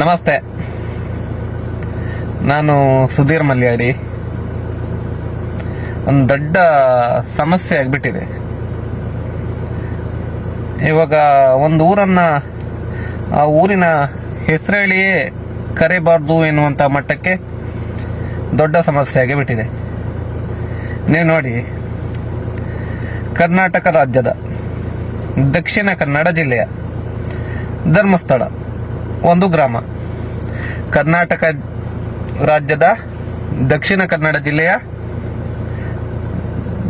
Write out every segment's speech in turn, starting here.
ನಮಸ್ತೆ. ನಾನು ಸುಧೀರ್ ಮಲ್ಯಾಡಿ. ಒಂದು ದೊಡ್ಡ ಸಮಸ್ಯೆ ಆಗಿಬಿಟ್ಟಿದೆ. ಇವಾಗ ಒಂದು ಊರನ್ನ, ಆ ಊರಿನ ಹೆಸರೇಳಿಯೇ ಕರೆಬಾರ್ದು ಎನ್ನುವಂಥ ಮಟ್ಟಕ್ಕೆ ದೊಡ್ಡ ಸಮಸ್ಯೆ ಆಗಿಬಿಟ್ಟಿದೆ. ನೀವು ನೋಡಿ, ಕರ್ನಾಟಕ ರಾಜ್ಯದ ದಕ್ಷಿಣ ಕನ್ನಡ ಜಿಲ್ಲೆಯ ಧರ್ಮಸ್ಥಳ, ಒಂದು ಗ್ರಾಮ. ಕರ್ನಾಟಕ ರಾಜ್ಯದ ದಕ್ಷಿಣ ಕನ್ನಡ ಜಿಲ್ಲೆಯ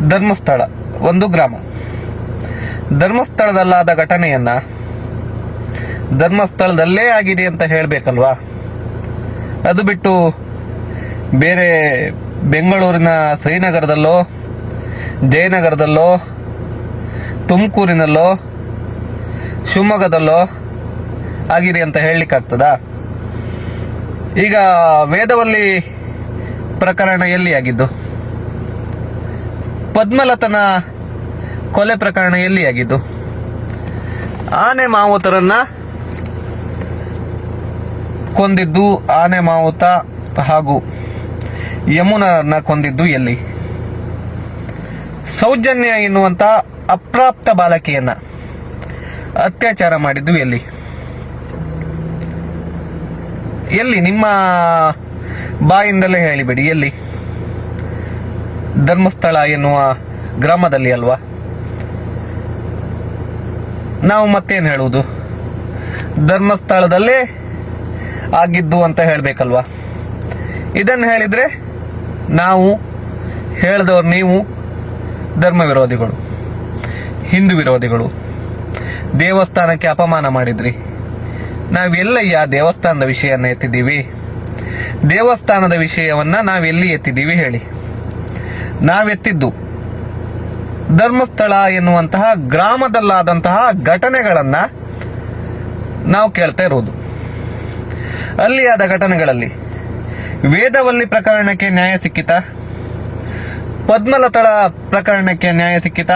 ಧರ್ಮಸ್ಥಳ, ಒಂದು ಗ್ರಾಮ. ಧರ್ಮಸ್ಥಳದಲ್ಲಾದ ಘಟನೆಯನ್ನ ಧರ್ಮಸ್ಥಳದಲ್ಲೇ ಆಗಿದೆ ಅಂತ ಹೇಳಬೇಕಲ್ವಾ? ಅದು ಬಿಟ್ಟು ಬೇರೆ ಬೆಂಗಳೂರಿನ ಶ್ರೀನಗರದಲ್ಲೋ, ಜಯನಗರದಲ್ಲೋ, ತುಮಕೂರಿನಲ್ಲೋ, ಶಿವಮೊಗ್ಗದಲ್ಲೋ ಆಗಿದೆ ಅಂತ ಹೇಳಲಿಕ್ಕಾಗ್ತದಾ? ಈಗ ವೇದವಲ್ಲಿ ಪ್ರಕರಣ ಎಲ್ಲಿ ಆಗಿದ್ದು? ಪದ್ಮಲತನ ಕೊಲೆ ಪ್ರಕರಣ ಎಲ್ಲಿ ಆಗಿದ್ದು? ಆನೆ ಮಾವುತರನ್ನ ಕೊಂದಿದ್ದು ಆನೆ ಮಾವುತ ಹಾಗೂ ಯಮುನರನ್ನ ಕೊಂದಿದ್ದು ಎಲ್ಲಿ? ಸೌಜನ್ಯ ಎನ್ನುವಂತ ಅಪ್ರಾಪ್ತ ಬಾಲಕಿಯನ್ನ ಅತ್ಯಾಚಾರ ಮಾಡಿದ್ದು ಎಲ್ಲಿ? ಎಲ್ಲಿ? ನಿಮ್ಮ ಬಾಯಿಂದಲೇ ಹೇಳಿಬಿಡಿ, ಎಲ್ಲಿ? ಧರ್ಮಸ್ಥಳ ಎನ್ನುವ ಗ್ರಾಮದಲ್ಲಿ ಅಲ್ವಾ? ನಾವು ಮತ್ತೇನು ಹೇಳುವುದು? ಧರ್ಮಸ್ಥಳದಲ್ಲೇ ಆಗಿದ್ದು ಅಂತ ಹೇಳಬೇಕಲ್ವಾ? ಇದನ್ನು ಹೇಳಿದ್ರೆ ನಾವು ಹೇಳಿದವರು ನೀವು ಧರ್ಮ ವಿರೋಧಿಗಳು, ಹಿಂದೂ ವಿರೋಧಿಗಳು. ದೇವಸ್ಥಾನಕ್ಕೆ ಅಪಮಾನ ಮಾಡಿದ್ರಿ. ನಾವೆಲ್ಲಯ್ಯ ದೇವಸ್ಥಾನದ ವಿಷಯನ ಎತ್ತಿದ್ದೀವಿ. ದೇವಸ್ಥಾನದ ವಿಷಯವನ್ನ ನಾವೆಲ್ಲಿ ಎತ್ತಿದ್ದೀವಿ ಹೇಳಿ. ನಾವೆತ್ತಿದ್ದು ಧರ್ಮಸ್ಥಳ ಎನ್ನುವಂತಹ ಗ್ರಾಮದಲ್ಲಾದಂತಹ ಘಟನೆಗಳನ್ನ ನಾವು ಕೇಳ್ತಾ ಇರುವುದು ಅಲ್ಲಿ ಆದ ಘಟನೆಗಳಲ್ಲಿ ವೇದವಲ್ಲಿ ಪ್ರಕರಣಕ್ಕೆ ನ್ಯಾಯ ಸಿಕ್ಕಿತ? ಪದ್ಮಲತಳ ಪ್ರಕರಣಕ್ಕೆ ನ್ಯಾಯ ಸಿಕ್ಕಿತ?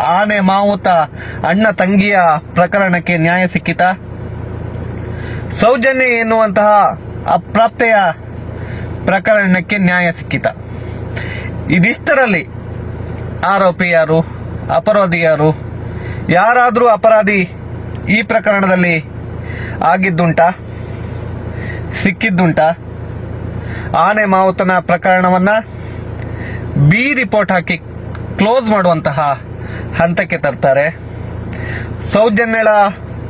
ಆನೆ, ಮಾವುತ, ಅಣ್ಣ, ತಂಗಿಯ ಪ್ರಕರಣಕ್ಕೆ ನ್ಯಾಯ ಸಿಕ್ಕಿತಾ? ಸೌಜನ್ಯ ಎನ್ನುವಂತಹ ಅಪ್ರಾಪ್ತೆಯ ಪ್ರಕರಣಕ್ಕೆ ನ್ಯಾಯ ಸಿಕ್ಕಿತ. ಇದಿಷ್ಟರಲ್ಲಿ ಆರೋಪಿ ಯಾರು ಅಪರಾಧಿ ಯಾರು ಯಾರಾದರೂ ಅಪರಾಧಿ ಈ ಪ್ರಕರಣದಲ್ಲಿ ಆಗಿದ್ದುಂಟಾ? ಸಿಕ್ಕಿದ್ದುಂಟಾ? ಆನೆ ಮಾವುತನ ಪ್ರಕರಣವನ್ನ ಬಿ ರಿಪೋರ್ಟ್ ಹಾಕಿ ಕ್ಲೋಸ್ ಮಾಡುವಂತಹ ಹಂತಕ್ಕೆ ತರ್ತಾರೆ. ಸೌಜನ್ಯಳ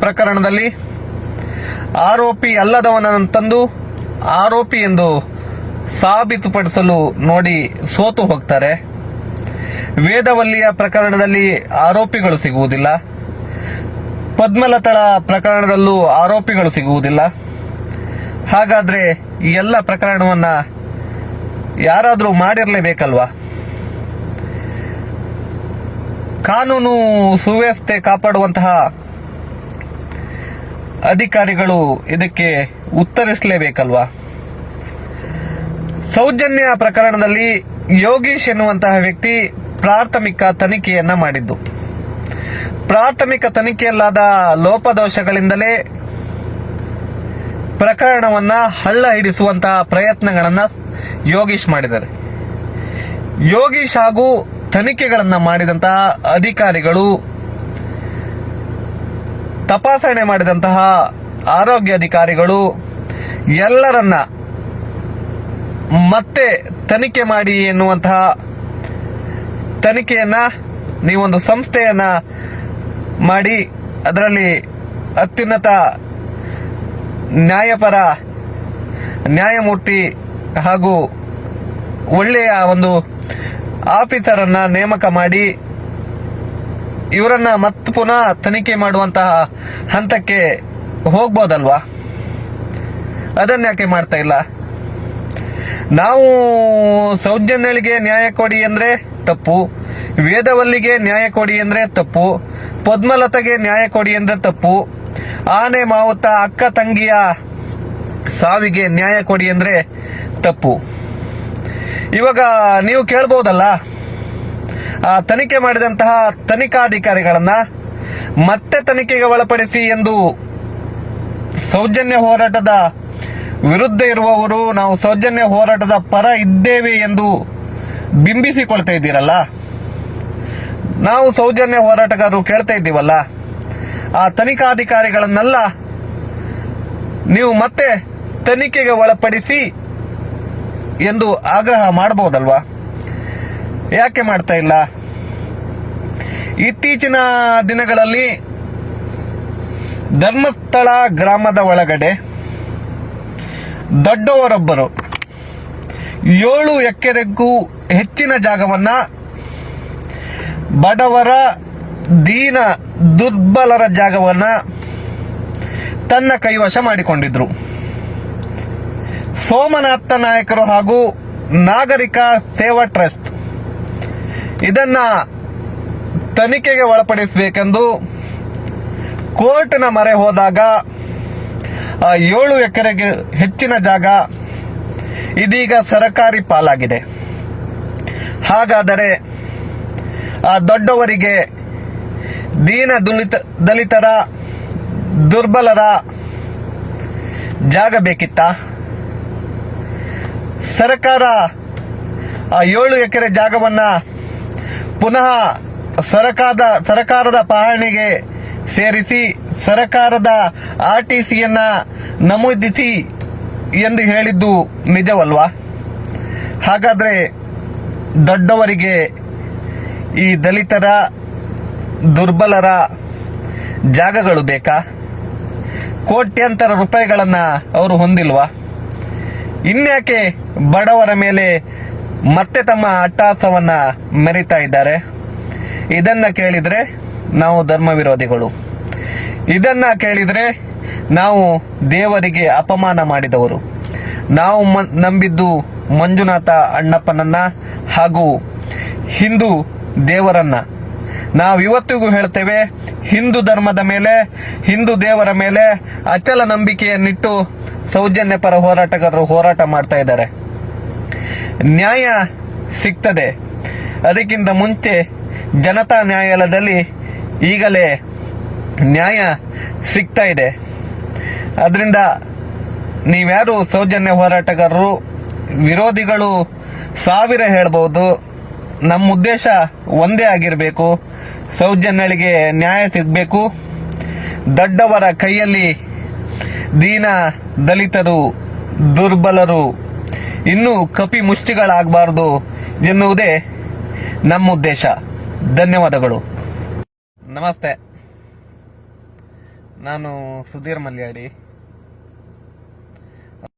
ಪ್ರಕರಣದಲ್ಲಿ ಆರೋಪಿ ಅಲ್ಲದವನನ್ನು ತಂದು ಆರೋಪಿ ಎಂದು ಸಾಬೀತುಪಡಿಸಲು ನೋಡಿ ಸೋತು ಹೋಗ್ತಾರೆ. ವೇದವಲ್ಲಿಯ ಪ್ರಕರಣದಲ್ಲಿ ಆರೋಪಿಗಳು ಸಿಗುವುದಿಲ್ಲ. ಪದ್ಮಲತಳ ಪ್ರಕರಣದಲ್ಲೂ ಆರೋಪಿಗಳು ಸಿಗುವುದಿಲ್ಲ. ಹಾಗಾದ್ರೆ ಈ ಎಲ್ಲ ಪ್ರಕರಣವನ್ನ ಯಾರಾದರೂ ಮಾಡಿರಲೇಬೇಕಲ್ವಾ? ಕಾನೂನು ಸುವ್ಯವಸ್ಥೆ ಕಾಪಾಡುವಂತಹ ಅಧಿಕಾರಿಗಳು ಇದಕ್ಕೆ ಉತ್ತರಿಸಲೇಬೇಕಲ್ವಾ? ಸೌಜನ್ಯ ಪ್ರಕರಣದಲ್ಲಿ ಯೋಗೀಶ್ ಎನ್ನುವಂತಹ ವ್ಯಕ್ತಿ ಪ್ರಾಥಮಿಕ ತನಿಖೆಯನ್ನ ಮಾಡಿದ್ದು. ಪ್ರಾಥಮಿಕ ತನಿಖೆಯಲ್ಲಾದ ಲೋಪದೋಷಗಳಿಂದಲೇ ಪ್ರಕರಣವನ್ನ ಹಳ್ಳ ಹಿಡಿಸುವಂತಹ ಪ್ರಯತ್ನಗಳನ್ನ ಯೋಗೀಶ್ ಮಾಡಿದ್ದಾರೆ. ಯೋಗೀಶ್ ಹಾಗೂ ತನಿಖೆಗಳನ್ನ ಮಾಡಿದಂತಹ ಅಧಿಕಾರಿಗಳು ತಪಾಸಣೆ ಮಾಡಿದಂತಹ ಆರೋಗ್ಯ ಅಧಿಕಾರಿಗಳು ಎಲ್ಲರನ್ನ ಮತ್ತೆ ತನಿಖೆ ಮಾಡಿ ಎನ್ನುವಂತಹ ತನಿಖೆಯನ್ನ ನೀವೊಂದು ಸಂಸ್ಥೆಯನ್ನ ಮಾಡಿ ಅದರಲ್ಲಿ ಅತ್ಯುನ್ನತ ನ್ಯಾಯಪರ ನ್ಯಾಯಮೂರ್ತಿ ಹಾಗೂ ಒಳ್ಳೆಯ ಒಂದು ಆಫೀಸರನ್ನ ನೇಮಕ ಮಾಡಿ ಇವರನ್ನ ಮತ್ತೆ ಪುನಃ ತನಿಖೆ ಮಾಡುವಂತಹ ಹಂತಕ್ಕೆ ಹೋಗ್ಬೋದಲ್ವಾ? ಅದನ್ನ ಯಾಕೆ ಮಾಡ್ತಾ ಇಲ್ಲ? ನಾವು ಸೌಜನ್ಯಳಿಗೆ ನ್ಯಾಯ ಕೊಡಿ ಅಂದ್ರೆ ತಪ್ಪು, ವೇದವಲ್ಲಿಗೆ ನ್ಯಾಯ ಕೊಡಿ ಅಂದ್ರೆ ತಪ್ಪು, ಪದ್ಮಲತೆಗೆ ನ್ಯಾಯ ಕೊಡಿ ಅಂದ್ರೆ ತಪ್ಪು, ಆನೆ ಮಾವುತ ಅಕ್ಕ ತಂಗಿಯ ಸಾವಿಗೆ ನ್ಯಾಯ ಕೊಡಿ ಅಂದ್ರೆ ತಪ್ಪು. ಇವಾಗ ನೀವು ಕೇಳ್ಬೋದಲ್ಲ ತನಿಖೆ ಮಾಡಿದಂತಹ ತನಿಖಾಧಿಕಾರಿಗಳನ್ನ ಮತ್ತೆ ತನಿಖೆಗೆ ಒಳಪಡಿಸಿ ಎಂದು ಸೌಜನ್ಯ ಹೋರಾಟದ ವಿರುದ್ಧ ಇರುವವರು ನಾವು ಸೌಜನ್ಯ ಹೋರಾಟದ ಪರ ಇದ್ದೇವೆ ಎಂದು ಬಿಂಬಿಸಿಕೊಳ್ತಾ ಇದ್ದೀರಲ್ಲ? ನಾವು ಸೌಜನ್ಯ ಹೋರಾಟಗಾರರು ಕೇಳ್ತಾ ಇದ್ದೀವಲ್ಲ? ಆ ತನಿಖಾಧಿಕಾರಿಗಳನ್ನೆಲ್ಲ ನೀವು ಮತ್ತೆ ತನಿಖೆಗೆ ಒಳಪಡಿಸಿ ಎಂದು ಆಗ್ರಹ ಮಾಡಬಹುದಲ್ವಾ? ಯಾಕೆ ಮಾಡ್ತಾ ಇಲ್ಲ? ಇತ್ತೀಚಿನ ದಿನಗಳಲ್ಲಿ ಧರ್ಮಸ್ಥಳ ಗ್ರಾಮದ ಒಳಗಡೆ ದೊಡ್ಡವರೊಬ್ಬರು ಏಳು ಎಕರೆಗೂ ಹೆಚ್ಚಿನ ಜಾಗವನ್ನ ಬಡವರ ದೀನ ದುರ್ಬಲರ ಜಾಗವನ್ನ ತನ್ನ ಕೈವಶ ಮಾಡಿಕೊಂಡಿದ್ರು. ಸೋಮನಾಥ ನಾಯಕರು ಹಾಗೂ ನಾಗರಿಕ ಸೇವಾ ಟ್ರಸ್ಟ್ ಇದನ್ನ ತನಿಖೆಗೆ ಒಳಪಡಿಸಬೇಕೆಂದು ಕೋರ್ಟ್ನ ಮೊರೆ ಹೋದಾಗ ಏಳು ಎಕರೆಗೆ ಹೆಚ್ಚಿನ ಜಾಗ ಇದೀಗ ಸರಕಾರಿ ಪಾಲಾಗಿದೆ. ಹಾಗಾದರೆ, ಆ, ದೊಡ್ಡವರಿಗೆ ದೀನ ದುಲಿತ, ದಲಿತರ ದುರ್ಬಲರ ಜಾಗ ಬೇಕಿತ್ತ? ಸರ್ಕಾರ, ಆ, ಏಳು ಎಕರೆ ಜಾಗವನ್ನ ಪುನಃ ಸರಕಾರದ ಸರಕಾರದ ಪಹಣಿಗೆ ಸೇರಿಸಿ ಸರಕಾರದ ಆರ್ ಟಿ ಸಿಯನ್ನ ನಮೂದಿಸಿ ಎಂದು ಹೇಳಿದ್ದು ನಿಜವಲ್ವಾ? ಹಾಗಾದ್ರೆ ದೊಡ್ಡವರಿಗೆ ಈ ದಲಿತರ ದುರ್ಬಲರ ಜಾಗಗಳು ಬೇಕಾ? ಕೋಟ್ಯಂತರ ರೂಪಾಯಿಗಳನ್ನ ಅವರು ಹೊಂದಿಲ್ವಾ? ಇನ್ಯಾಕೆ ಬಡವರ ಮೇಲೆ ಮತ್ತೆ ತಮ್ಮ ಅಟ್ಟಹಾಸವನ್ನ ಮೆರಿತಾ ಇದ್ದಾರೆ. ಇದನ್ನ ಕೇಳಿದ್ರೆ ನಾವು ಧರ್ಮ ವಿರೋಧಿಗಳು ಇದನ್ನ ಕೇಳಿದ್ರೆ ನಾವು ದೇವರಿಗೆ ಅಪಮಾನ ಮಾಡಿದವರು. ನಾವು ನಂಬಿದ್ದು ಮಂಜುನಾಥ ಅಣ್ಣಪ್ಪನನ್ನ ಹಾಗೂ ಹಿಂದೂ ದೇವರನ್ನ. ನಾವು ಇವತ್ತಿಗೂ ಹೇಳ್ತೇವೆ, ಹಿಂದೂ ಧರ್ಮದ ಮೇಲೆ, ಹಿಂದೂ ದೇವರ ಮೇಲೆ ಅಚಲ ನಂಬಿಕೆಯನ್ನಿಟ್ಟು ಸೌಜನ್ಯ ಪರ ಹೋರಾಟಗಾರರು ಹೋರಾಟ ಮಾಡ್ತಾ ಇದ್ದಾರೆ. ನ್ಯಾಯ ಸಿಗ್ತದೆ. ಅದಕ್ಕಿಂತ ಮುಂಚೆ ಜನತಾ ನ್ಯಾಯಾಲಯದಲ್ಲಿ ಈಗಲೇ ನ್ಯಾಯ ಸಿಗ್ತಾ ಇದೆ. ಅದರಿಂದ ನೀವ್ಯಾರು ಸೌಜನ್ಯ ಹೋರಾಟಗಾರರು, ವಿರೋಧಿಗಳು ಸಾವಿರ ಹೇಳ್ಬೋದು. ನಮ್ಮ ಉದ್ದೇಶ ಒಂದೇ ಆಗಿರಬೇಕು. ಸೌಜನ್ಯಗಳಿಗೆ ನ್ಯಾಯ ಸಿಗಬೇಕು. ದೊಡ್ಡವರ ಕೈಯಲ್ಲಿ ದೀನ ದಲಿತರು, ದುರ್ಬಲರು ಇನ್ನೂ ಕಪಿ ಮುಷ್ಟಿಗಳಾಗಬಾರದು ಎನ್ನುವುದೇ ನಮ್ಮ ಉದ್ದೇಶ. ಧನ್ಯವಾದಗಳು. ನಮಸ್ತೆ. ನಾನು ಸುಧೀರ್ ಮಲ್ಯಾಡಿ.